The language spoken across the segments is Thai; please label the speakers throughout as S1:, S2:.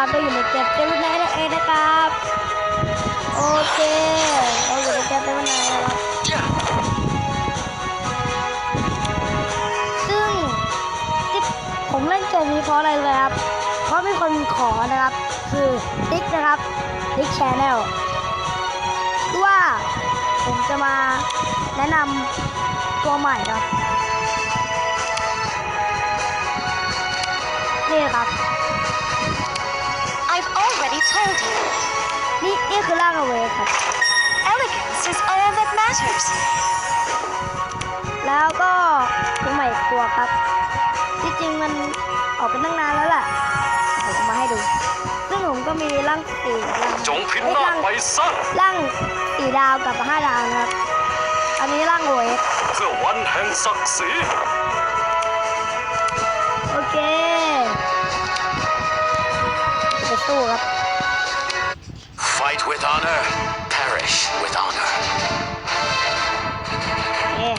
S1: ครับเราอยู่ในเจ็ดเซเว่นไนเองนะครับโอเคเราอยู่ในเจ็ดเซเว่นไนท์นะครับซึ่งที่ผมเล่นเกมนี้เพราะอะไรเลยครับ เพราะมีคนขอนะครับ คือติ๊กนะครับติ๊กแชนแนลว่าผมจะมาแนะนำตัวใหม่ครับนี่ครับ
S2: already told you.
S1: นี่นี่คือร่างเอาเวครับ
S2: Elegance is all that matters.
S1: แล้วก็ตัวใหม่อีกตัวครับ ที่จริงมันออกเป็นตั้งนานแล้วแหละผมเอามาให้ดู ซึ่งผมก็มีร่างสี่ร่าง
S3: จงพิ
S1: เอ้ย
S3: นา
S1: ร่า
S3: ศ
S1: ง
S3: ไปซะ
S1: ร่างสี่ดาวกับห้าดาวนะครับ อันนี้ร่างโวย
S3: เพื่อวันแห่งศักดิ์ศรี
S1: โอเคไป สู้ครับ
S4: Fight with honor, perish with honor.
S1: เอ๊ะ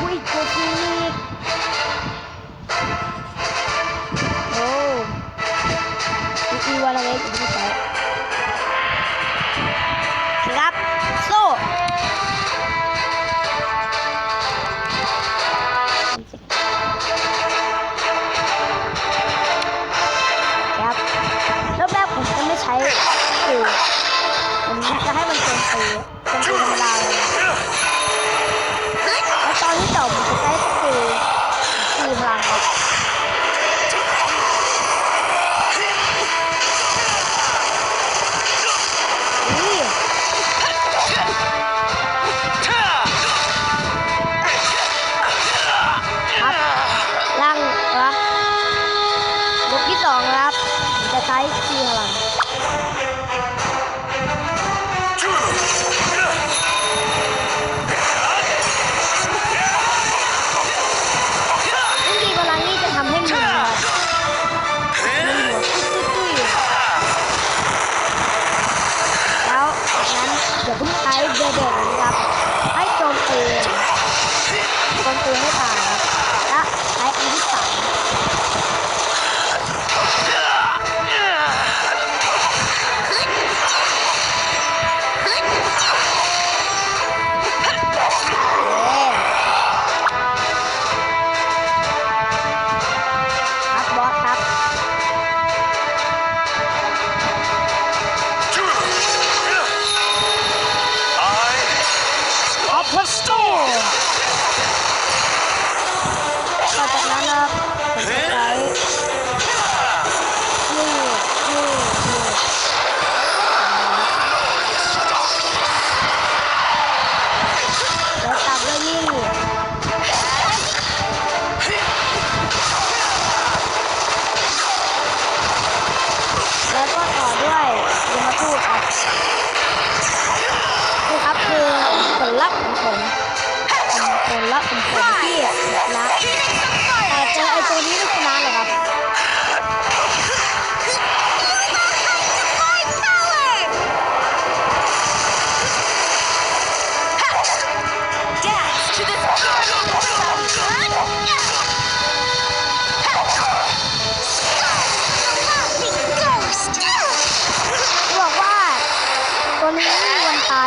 S1: อุ้ยตัวทีนี่โอ้อีอีวาลาเวสอยู่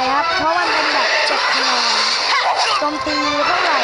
S1: ครับ เพราะมันเป็นแบบเจ็บคะแนนโจมตีเท่าไหร่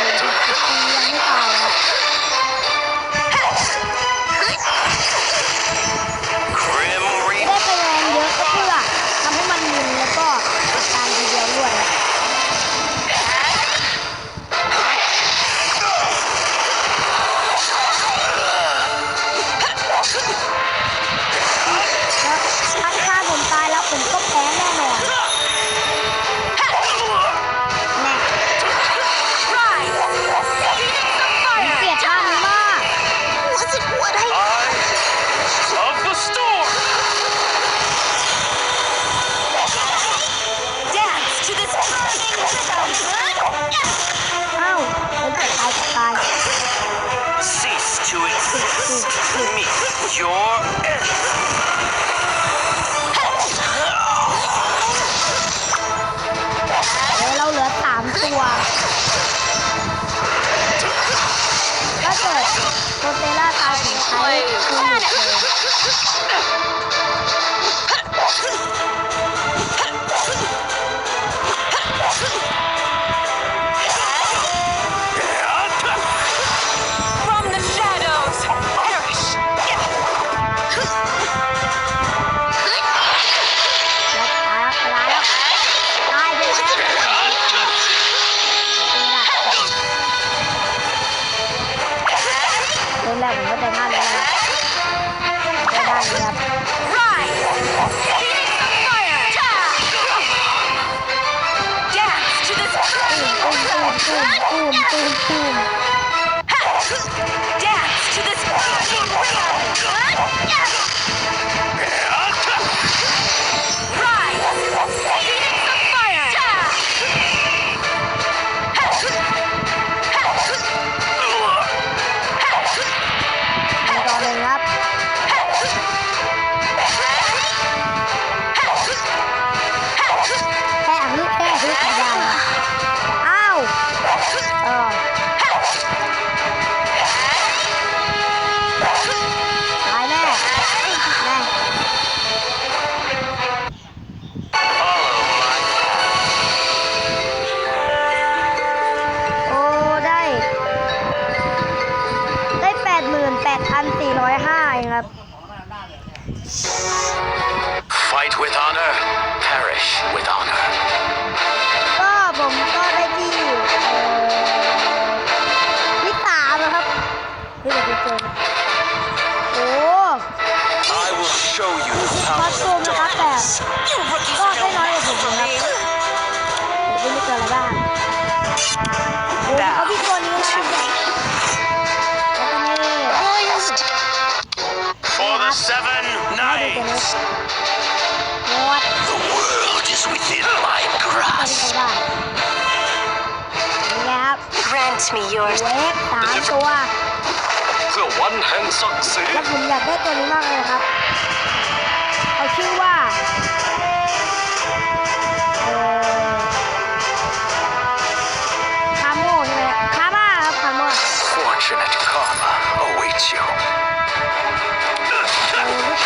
S1: ถ้
S2: that one. What
S3: the fire.
S2: Ja. To this
S1: crazy boom. ที่เขาได้นะครับ
S2: Grant me your
S1: เวฟสามตัว
S3: เพื่อวันแห่งศักดิ์ศรี
S1: และผมอยากได้ตัวนี้มากเลยครับ เอาชื่อว่าคาโม่ใช่ไหมคาบ้าครับคาโม
S4: Fortunate karma awaits you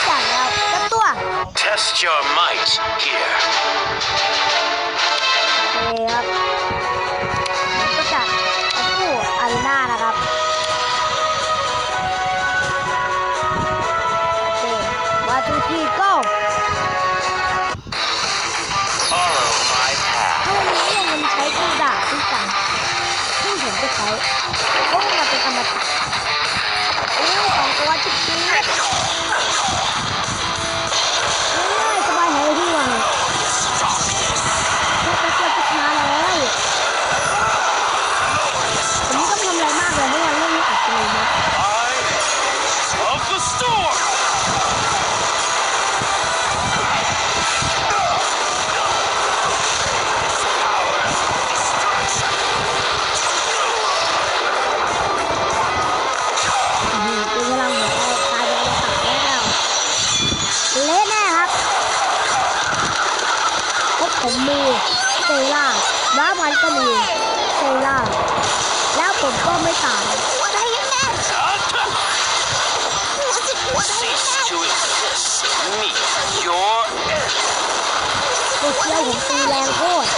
S1: พลักตัว
S4: Test your might here
S1: เลยครับก็จะสู้อารีนานะครับมาทุก
S4: ทีก็
S1: ถ้าวันนี้มันใช้กระดาษด้วยกันซึ่งผมจะใช้เพรมัเป็นอมตะโอ้ของตัวจิ๊บจิ๊ ผมมีเซล่าแล้วมันก็มีเซล่าแล้วผมก็ไม่ตายโอ้เชี่ยวผมตีแรงโคตร